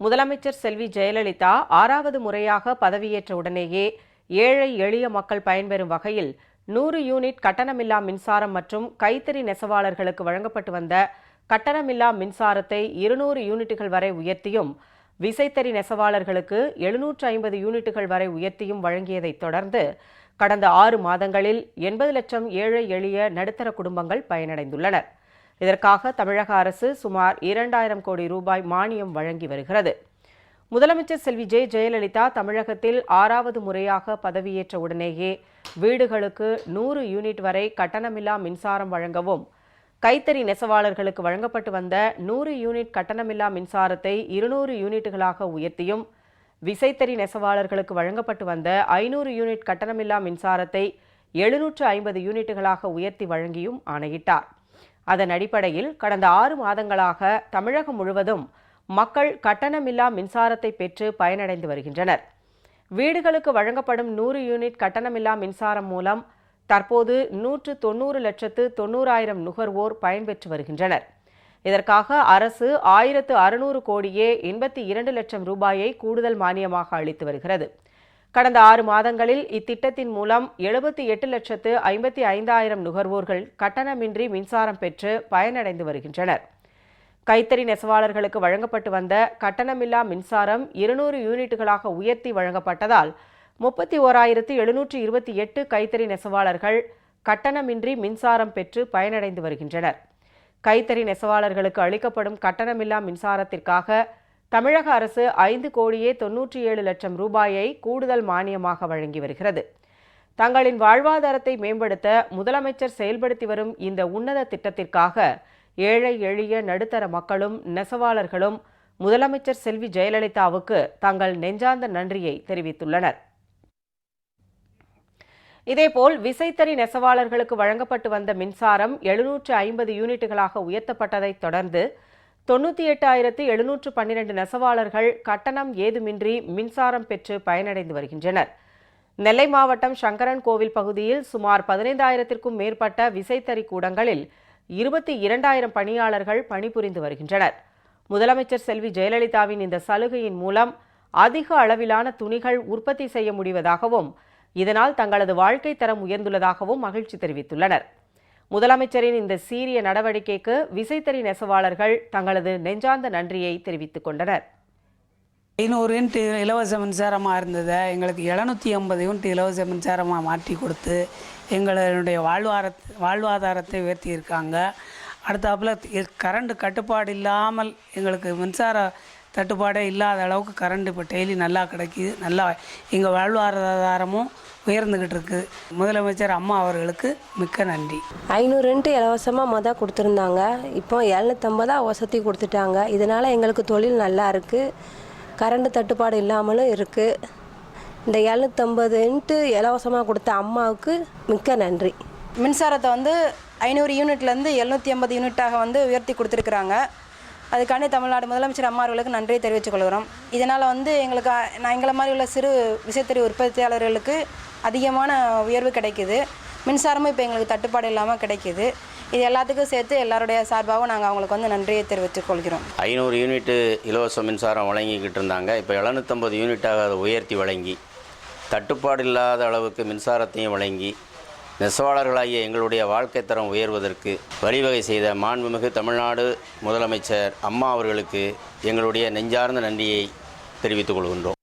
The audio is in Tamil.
முதலமைச்சர் செல்வி ஜெயலலிதா ஆறாவது முறையாக பதவியேற்ற உடனேயே ஏழை எளிய மக்கள் பயன்பெறும் வகையில் நூறு யூனிட் கட்டணமில்லா மின்சாரம் மற்றும் கைத்தறி நெசவாளர்களுக்கு வழங்கப்பட்டு வந்த கட்டணமில்லா மின்சாரத்தை இருநூறு யூனிட்டுகள் வரை உயர்த்தியும் விசைத்தறி நெசவாளர்களுக்கு எழுநூற்று ஐம்பது யூனிட்டுகள் வரை உயர்த்தியும் வழங்கியதைத் தொடர்ந்து கடந்த ஆறு மாதங்களில் எண்பது லட்சம் ஏழை எளிய நடுத்தர குடும்பங்கள் பயனடைந்துள்ளனர் இதற்காக தமிழக அரசு சுமார் இரண்டாயிரம் கோடி ரூபாய் மானியம் வழங்கி வருகிறது. முதலமைச்சர் செல்வி ஜெ. ஜெயலலிதா தமிழகத்தில் ஆறாவது முறையாக பதவியேற்ற உடனேயே வீடுகளுக்கு நூறு யூனிட் வரை கட்டணமில்லா மின்சாரம் வழங்கவும் கைத்தறி நெசவாளர்களுக்கு வழங்கப்பட்டு வந்த நூறு யூனிட் கட்டணமில்லா மின்சாரத்தை இருநூறு யூனிட்டுகளாக உயர்த்தியும் விசைத்தறி நெசவாளர்களுக்கு வழங்கப்பட்டு வந்த ஐநூறு யூனிட் கட்டணமில்லா மின்சாரத்தை எழுநூற்று ஐம்பது யூனிட்டுகளாக உயர்த்தி வழங்கியும் ஆணையிட்டார். அதன் அடிப்படையில் கடந்த ஆறு மாதங்களாக தமிழகம் முழுவதும் மக்கள் கட்டணமில்லா மின்சாரத்தை பெற்று பயனடைந்து வருகின்றனர். வீடுகளுக்கு வழங்கப்படும் நூறு யூனிட் கட்டணமில்லா மின்சாரம் மூலம் தற்போது நூற்று தொண்ணூறு லட்சத்து தொண்ணூறாயிரம் நுகர்வோர் பயன்பெற்று வருகின்றனர். இதற்காக அரசு ஆயிரத்து அறுநூறு கோடியே எண்பத்தி இரண்டு லட்சம் ரூபாயை கூடுதல் மானியமாக அளித்து வருகிறது. கடந்த ஆறு மாதங்களில் இத்திட்டத்தின் மூலம் எழுபத்தி எட்டு லட்சத்து ஐம்பத்தி ஐந்தாயிரம் நுகர்வோர்கள் கட்டணமின்றி மின்சாரம் பெற்று பயனடைந்து வருகின்றனர். கைத்தறி நெசவாளர்களுக்கு வழங்கப்பட்டு வந்த கட்டணமில்லா மின்சாரம் இருநூறு யூனிட்டுகளாக உயர்த்தி வழங்கப்பட்டதால் முப்பத்தி ஓராயிரத்து எழுநூற்று இருபத்தி எட்டு கைத்தறி நெசவாளர்கள் கட்டணமின்றி மின்சாரம் பெற்று பயனடைந்து வருகின்றனர். கைத்தறி நெசவாளர்களுக்கு அளிக்கப்படும் கட்டணமில்லா மின்சாரத்திற்காக தமிழக அரசு ஐந்து கோடியே தொன்னூற்றி ஏழு லட்சம் ரூபாயை கூடுதல் மானியமாக வழங்கி வருகிறது. தங்களின் வாழ்வாதாரத்தை மேம்படுத்த முதலமைச்சர் செயல்படுத்தி வரும் இந்த உன்னத திட்டத்திற்காக ஏழை எளிய நடுத்தர மக்களும் நெசவாளர்களும் முதலமைச்சர் செல்வி ஜெயலலிதாவுக்கு தங்கள் நெஞ்சார்ந்த நன்றியை தெரிவித்துள்ளனர். இதேபோல் விசைத்தறி நெசவாளர்களுக்கு வழங்கப்பட்டு வந்த மின்சாரம் எழுநூற்று ஐம்பது யூனிட்டுகளாக உயர்த்தப்பட்டதைத் தொடர்ந்து தொண்ணூற்றி எட்டாயிரத்து எழுநூற்று பன்னிரண்டு நெசவாளர்கள் கட்டணம் ஏதுமின்றி மின்சாரம் பெற்று பயனடைந்து வருகின்றனர். நெல்லை மாவட்டம் சங்கரன் கோவில் பகுதியில் சுமார் பதினைந்தாயிரத்திற்கும் மேற்பட்ட விசைத்தறி கூடங்களில் இருபத்தி இரண்டாயிரம் பணியாளர்கள் பணிபுரிந்து வருகின்றனர். முதலமைச்சர் செல்வி ஜெயலலிதாவின் இந்த சலுகையின் மூலம் அதிக அளவிலான துணிகள் உற்பத்தி செய்ய முடிவதாகவும் இதனால் தங்களது வாழ்க்கை தரம் உயர்ந்துள்ளதாகவும் மகிழ்ச்சி தெரிவித்துள்ளனர். முதலமைச்சரின் இந்த சீரிய நடவடிக்கைக்கு விசைத்தறி நெசவாளர்கள் தங்களது நெஞ்சார்ந்த நன்றியை தெரிவித்துக் கொண்டனர். ஐநூறு யூனிட் இலவச மின்சாரமாக இருந்ததை எங்களுக்கு எழுநூற்றி ஐம்பது யூனிட் இலவச மின்சாரமாக மாற்றி கொடுத்து எங்களுடைய வாழ்வார வாழ்வாதாரத்தை உயர்த்தியிருக்காங்க. அடுத்தாப்புல கரண்ட் கட்டுப்பாடு இல்லாமல் எங்களுக்கு மின்சார தட்டுப்பாடே இல்லாத அளவுக்கு கரண்ட் இப்போ டெய்லி நல்லா கிடைக்கிது. நல்லா எங்கள் வாழ்வாதாரமும் உயர்ந்துக்கிட்டு இருக்குது முதலமைச்சர் அம்மா அவர்களுக்கு மிக்க நன்றி. ஐநூறு ரெண்டு இலவசமாக மொதல் கொடுத்துருந்தாங்க. இப்போ எழுநூற்றம்பதா வசதி கொடுத்துட்டாங்க. இதனால் எங்களுக்கு தொழில் நல்லா இருக்குது கரண்ட் தட்டுப்பாடு இல்லாமலும் இருக்குது இந்த எழுநூற்றம்பது இன்ட்டு இலவசமாக கொடுத்த அம்மாவுக்கு மிக்க நன்றி. மின்சாரத்தை வந்து ஐநூறு யூனிட்லேருந்து எழுநூற்றி ஐம்பது யூனிட்டாக வந்து உயர்த்தி கொடுத்துருக்குறாங்க. அதுக்காண்டி தமிழ்நாடு முதலமைச்சர் அம்மா அவர்களுக்கு நன்றியை தெரிவித்துக் கொள்கிறோம். இதனால் வந்து எங்களுக்கு நான் எங்களை மாதிரி உள்ள சிறு விசைத்தறி உற்பத்தியாளர்களுக்கு அதிகமான உயர்வு கிடைக்குது. மின்சாரமும் இப்போ எங்களுக்கு தட்டுப்பாடு இல்லாமல் கிடைக்குது. இது எல்லாத்துக்கும் சேர்த்து எல்லாருடைய சார்பாகவும் நாங்கள் அவங்களுக்கு வந்து நன்றியை தெரிவித்துக் கொள்கிறோம். ஐநூறு யூனிட்டு இலவச மின்சாரம் வழங்கிக்கிட்டு இருந்தாங்க. இப்போ எழுநூற்றம்பது யூனிட்டாக அதை உயர்த்தி வழங்கி தட்டுப்பாடு இல்லாத அளவுக்கு மின்சாரத்தையும் வழங்கி நெசவாளர்களாகிய எங்களுடைய வாழ்க்கை தரம் உயர்வதற்கு வழிவகை செய்த மாண்புமிகு தமிழ்நாடு முதலமைச்சர் அம்மா அவர்களுக்கு எங்களுடைய நெஞ்சார்ந்த நன்றியை தெரிவித்துக் கொள்கின்றோம்.